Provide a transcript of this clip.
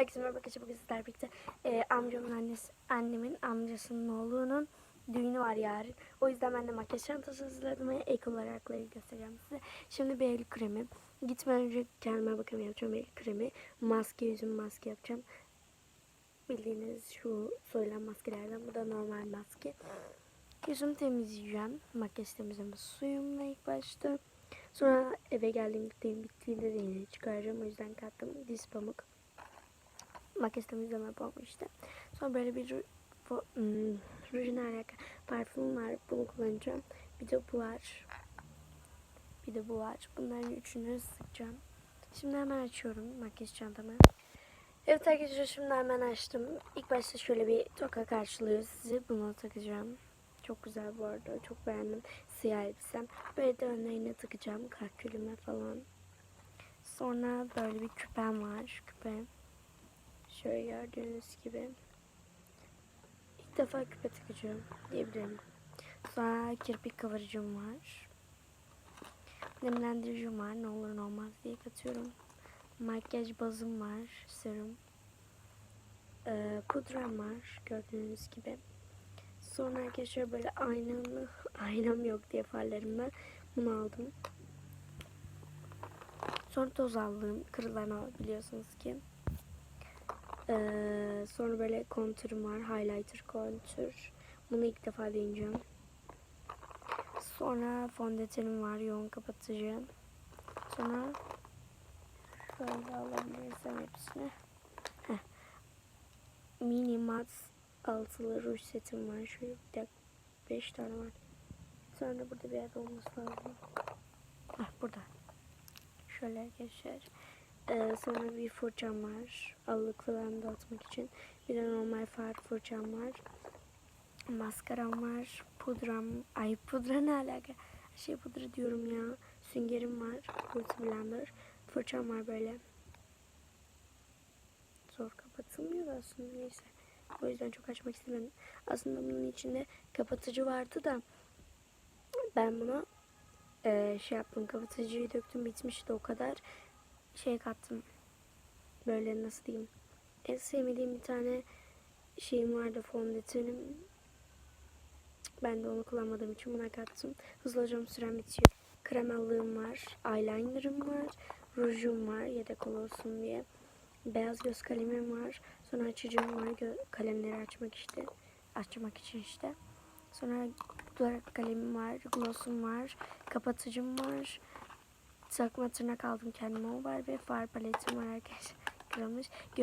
Herkese merhaba arkadaşlar bugün sizlerle birlikte e, amcamın annesi, annemin amcasının oğlunun düğünü var yarın. O yüzden ben de makyaj çantası hazırladım ve ek olarak göstereceğim size. Şimdi bir el kremi. Gitmeden önce kendime bakım yapacağım el kremi. Maske yüzüm maske yapacağım. Bildiğiniz şu soyulan maskelerden. Bu da normal maske. Yüzümü temizleyeceğim. Makyaj temizleme suyumla ilk başta. Sonra eve geldiğimde bittiğinde de yine çıkaracağım. O yüzden kattım diz pamuk. Makyaj temizleme işte. Sonra böyle bir bu- hmm, rujun alaka parfüm var. Bunu kullanacağım. Bir de bu var. Bir de bu var. Bunların üçünü sıkacağım. Şimdi hemen açıyorum makyaj çantamı. Evet arkadaşlar şimdi hemen açtım. İlk başta şöyle bir toka karşılıyor sizi. Bunu takacağım. Çok güzel bu arada. Çok beğendim. Siyah elbisem. Böyle de önlerine takacağım. Kalkülüme falan. Sonra böyle bir küpem var. Küpe. Şöyle gördüğünüz gibi. İlk defa küpe takacağım diyebilirim. Sonra kirpik kıvırıcım var. Nemlendiricim var. Ne olur ne olmaz diye katıyorum. Makyaj bazım var. Serum. Ee, pudram var. Gördüğünüz gibi. Sonra arkadaşlar böyle aynamı, aynam yok diye farlarımda bunu aldım. Sonra toz aldım. Kırılan biliyorsunuz ki. Ee, sonra böyle kontürüm var. Highlighter kontür. Bunu ilk defa deneyeceğim. Sonra fondötenim var. Yoğun kapatıcı. Sonra şöyle alabilirsem hepsini. Mini mat altılı ruj setim var. Şöyle bir dakika. Beş tane var. Sonra da burada bir yerde olması lazım. Heh, burada. Şöyle arkadaşlar. Ee, sonra bir fırçam var. Allık falan dağıtmak için. Bir de normal far fırçam var. Maskaram var. Pudram. Ay pudra ne alaka? Şey pudra diyorum ya. Süngerim var. Beauty blender. Fırçam var böyle. Zor kapatılmıyor da aslında neyse. O yüzden çok açmak istemedim. Aslında bunun içinde kapatıcı vardı da ben bunu eee, şey yaptım kapatıcıyı döktüm bitmişti o kadar şey kattım. Böyle nasıl diyeyim? En sevmediğim bir tane şeyim vardı fondötenim. Ben de onu kullanmadığım için buna kattım. Hızlıca sürem bitiyor. Kremallığım var eyelinerım var rujum var yedek olsun diye. Beyaz göz kalemim var sonra açıcım var gö- kalemleri açmak işte açmak için işte. Sonra dudak kalemim var glossum var kapatıcım var takma tırnak aldım kendime o var ve far paletim var arkadaşlar kırılmış. Gö-